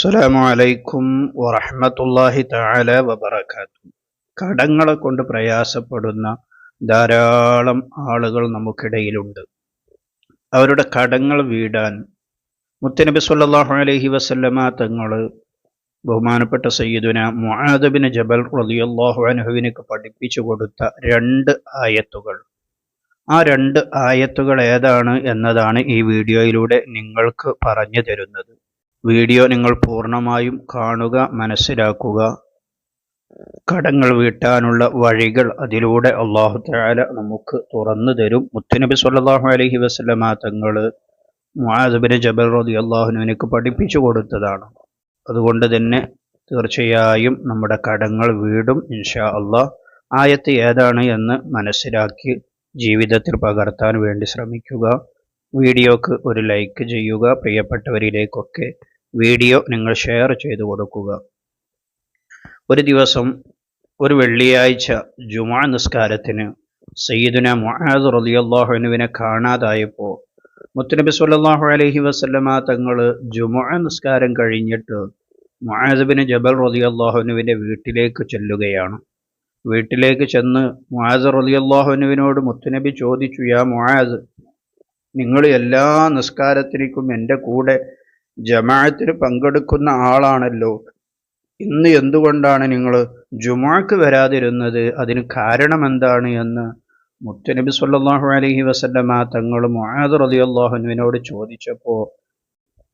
അസ്സലാമു അലൈക്കും വറഹമത്തല്ലാഹി തആല വബറകാത്തു കടങ്ങളെ കൊണ്ട് പ്രയാസപ്പെടുന്ന ധാരാളം ആളുകൾ നമുക്കിടയിലുണ്ട്. അവരുടെ കടങ്ങൾ വീടാൻ മുത്തനബി സല്ലല്ലാഹു അലൈഹി വസല്ലമ തങ്ങൾ ബഹുമാനപ്പെട്ട സയ്യിദുന മുആദ് ബിൻ ജബൽ റളിയല്ലാഹു അൻഹുവിനക്ക് പഠിപ്പിച്ചു കൊടുത്ത രണ്ട് ആയത്തുകൾ. ആ രണ്ട് ആയത്തുകൾ ഏതാണ് എന്നതാണ് ഈ വീഡിയോയിലൂടെ നിങ്ങൾക്ക് പറഞ്ഞു തരുന്നത്. വീഡിയോ നിങ്ങൾ പൂർണമായും കാണുക മനസ്സിലാക്കുക. കടങ്ങൾ വീട്ടാനുള്ള വഴികൾ അതിലൂടെ അള്ളാഹു താല നമുക്ക് തുറന്നു തരും. മുത്തുനബി സല്ലാഹു അലൈഹി വസല്ലമ തങ്ങൾ മുആദ് ജബൽ അള്ളാഹുനുവിനക്ക് പഠിപ്പിച്ചു കൊടുത്തതാണ്. അതുകൊണ്ട് തന്നെ തീർച്ചയായും നമ്മുടെ കടങ്ങൾ വീടും ഇൻഷാ അള്ളാഹ് ആയത്ത് ഏതാണ് എന്ന് മനസ്സിലാക്കി ജീവിതത്തിൽ പകർത്താൻ വേണ്ടി ശ്രമിക്കുക. വീഡിയോക്ക് ഒരു ലൈക്ക് ചെയ്യുക. പ്രിയപ്പെട്ടവരിലേക്കൊക്കെ വീഡിയോ നിങ്ങൾ ഷെയർ ചെയ്തു കൊടുക്കുക. ഒരു ദിവസം ഒരു വെള്ളിയാഴ്ച ജുമാ നിസ്കാരത്തിന് സയ്യിദുന മുഹാദ് റളിയല്ലാഹുവിനെ കാണാതായപ്പോൾ മുത്തനബി സല്ലാഹു അലഹി വസ്ലമ തങ്ങൾ ജുമാ നിസ്കാരം കഴിഞ്ഞിട്ട് മുഹാദബിന് ജബൽ റളിയല്ലാഹുവിന്റെ വീട്ടിലേക്ക് ചെല്ലുകയാണ്. വീട്ടിലേക്ക് ചെന്ന് മുഹാദ് റളിയല്ലാഹുവിനോട് മുത്തനബി ചോദിച്ചു യാ മുആദ് നിങ്ങൾ എല്ലാ നിസ്കാരത്തിലേക്കും എന്റെ കൂടെ ജമാഅത്തിന് പങ്കെടുക്കുന്ന ആളാണല്ലോ. ഇന്ന് എന്തുകൊണ്ടാണ് നിങ്ങൾ ജുമാക്ക് വരാതിരുന്നത്? അതിന് കാരണം എന്താണ് എന്ന് മുത്തനബി സല്ലാഹു അലഹി വസല്ലമ തങ്ങൾ മൊഹാദ് റതി അള്ളാഹുനുവിനോട് ചോദിച്ചപ്പോൾ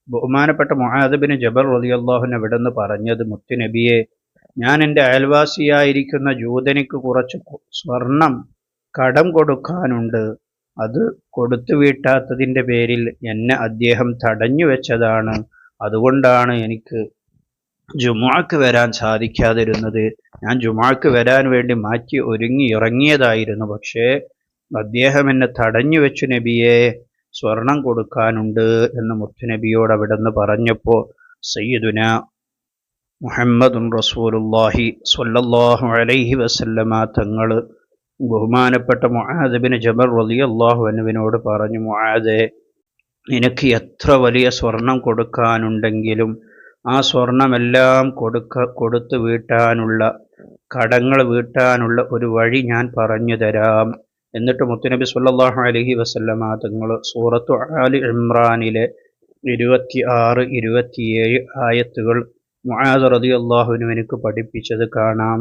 ബഹുമാനപ്പെട്ട മുആദ് ജബർ റതി അള്ളാഹുൻ അവിടെ നിന്ന് പറഞ്ഞത് മുത്തുനബിയെ ഞാൻ എന്റെ അയൽവാസിയായിരിക്കുന്ന ജൂതനിക്ക് കുറച്ച് സ്വർണം കടം കൊടുക്കാനുണ്ട്. അത് കൊടുത്തു വീട്ടാത്തതിന്റെ പേരിൽ എന്നെ അദ്ദേഹം തടഞ്ഞു വെച്ചതാണ്. അതുകൊണ്ടാണ് എനിക്ക് ജുമാക്ക് വരാൻ സാധിക്കാതിരുന്നത്. ഞാൻ ജുമാക്ക് വരാൻ വേണ്ടി മാറ്റി ഒരുങ്ങി ഇറങ്ങിയതായിരുന്നു. പക്ഷേ അദ്ദേഹം എന്നെ തടഞ്ഞു വെച്ചു നബിയെ. സ്വർണം കൊടുക്കാനുണ്ട് എന്ന് മുത്തുനബിയോട് അവിടെ നിന്ന് പറഞ്ഞപ്പോൾ സയ്യിദുന മുഹമ്മദുൻ റസൂലുല്ലാഹി സ്വല്ലല്ലാഹു അലൈഹി വസല്ലമ തങ്ങൾ ബഹുമാനപ്പെട്ട മുഹാദബിന് ജബർ റളിയല്ലാഹു അള്ളാഹുവിനോട് പറഞ്ഞു മുഹാദെ നിനക്ക് എത്ര വലിയ സ്വർണം കൊടുക്കാനുണ്ടെങ്കിലും ആ സ്വർണമെല്ലാം കൊടുക്ക കൊടുത്ത് വീട്ടാനുള്ള കടങ്ങൾ വീട്ടാനുള്ള ഒരു വഴി ഞാൻ പറഞ്ഞു തരാം. എന്നിട്ട് മുത്തുനബി സല്ലാഹു അലഹി വസല്ലമ തങ്ങൾ സൂറത്തു അലി ഇമ്രാനിലെ ഇരുപത്തി ആറ് ഇരുപത്തിയേഴ് ആയത്തുകൾ മുഹാദ് റതി അള്ളാഹുവിനും എനിക്ക് പഠിപ്പിച്ചത് കാണാം.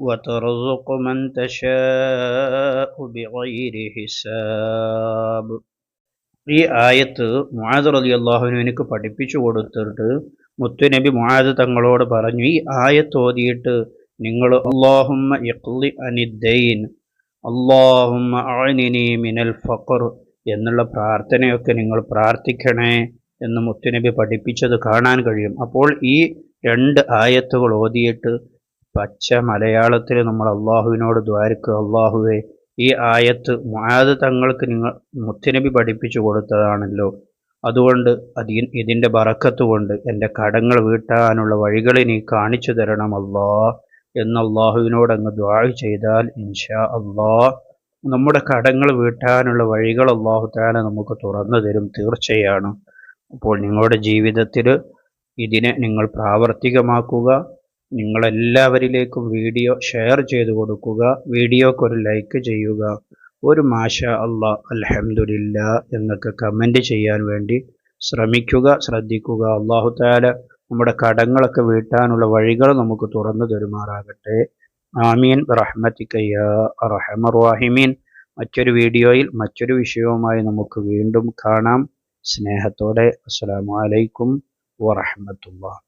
وترزق من تشاء بغير حساب ഈ ആയത്ത് മുആദ് റളിയല്ലാഹുവിന് എനിക്ക് പഠിപ്പിച്ചു കൊടുത്തിട്ട് മുത്തുനബി മുആദ് തങ്ങളോട് പറഞ്ഞു ഈ ആയത്ത് ഓതിയിട്ട് നിങ്ങൾ അള്ളാഹുമ്മ ഇഖ്ലി അനിദ്ദൈൻ അള്ളാഹുമ്മ അഅനിനി മിനൽ ഫഖർ എന്നുള്ള പ്രാർത്ഥനയൊക്കെ നിങ്ങൾ പ്രാർത്ഥിക്കണേ എന്ന് മുത്തുനബി പഠിപ്പിച്ചത് കാണാൻ കഴിയും അപ്പോൾ ഈ രണ്ട് ആയത്തുകൾ ഓതിയിട്ട് പച്ച മലയാളത്തിൽ നമ്മൾ അള്ളാഹുവിനോട് ദ്വാരക്കുക അള്ളാഹുവെ ഈ ആയത്ത് മുആദ് തങ്ങൾക്ക് നിങ്ങൾ മുത്തിനബി പഠിപ്പിച്ചു കൊടുത്തതാണല്ലോ. അതുകൊണ്ട് അതി ഇതിന്റെ ബറക്കത്ത് കൊണ്ട് എന്റെ കടങ്ങൾ വീട്ടാനുള്ള വഴികൾ നീ കാണിച്ചു തരണം അല്ലാ എന്ന് അള്ളാഹുവിനോട് അങ്ങ് ദ്വാ ചെയ്താൽ ഇൻഷാ അള്ളാ നമ്മുടെ കടങ്ങൾ വീട്ടാനുള്ള വഴികൾ അള്ളാഹു താല നമുക്ക് തുറന്നു തരും തീർച്ചയാണ്. അപ്പോൾ നിങ്ങളുടെ ജീവിതത്തിൽ ഇതിനെ നിങ്ങൾ പ്രാവർത്തികമാക്കുക. നിങ്ങളെല്ലാവരിലേക്കും വീഡിയോ ഷെയർ ചെയ്തു കൊടുക്കുക. വീഡിയോക്ക് ഒരു ലൈക്ക് ചെയ്യുക. ഒരു മാഷ അള്ളാ അലഹമില്ല എന്നൊക്കെ കമന്റ് ചെയ്യാൻ വേണ്ടി ശ്രമിക്കുക ശ്രദ്ധിക്കുക. അള്ളാഹു താല നമ്മുടെ കടങ്ങളൊക്കെ വീട്ടാനുള്ള വഴികൾ നമുക്ക് തുറന്നു തരുമാറാകട്ടെ. ആമീൻ. റഹ്മത്തിക്കയ്യ മറ്റൊരു വീഡിയോയിൽ മറ്റൊരു വിഷയവുമായി നമുക്ക് വീണ്ടും കാണാം. സ്നേഹത്തോടെ. അസ്സാം വലൈക്കും വറഹമത്തുള്ള.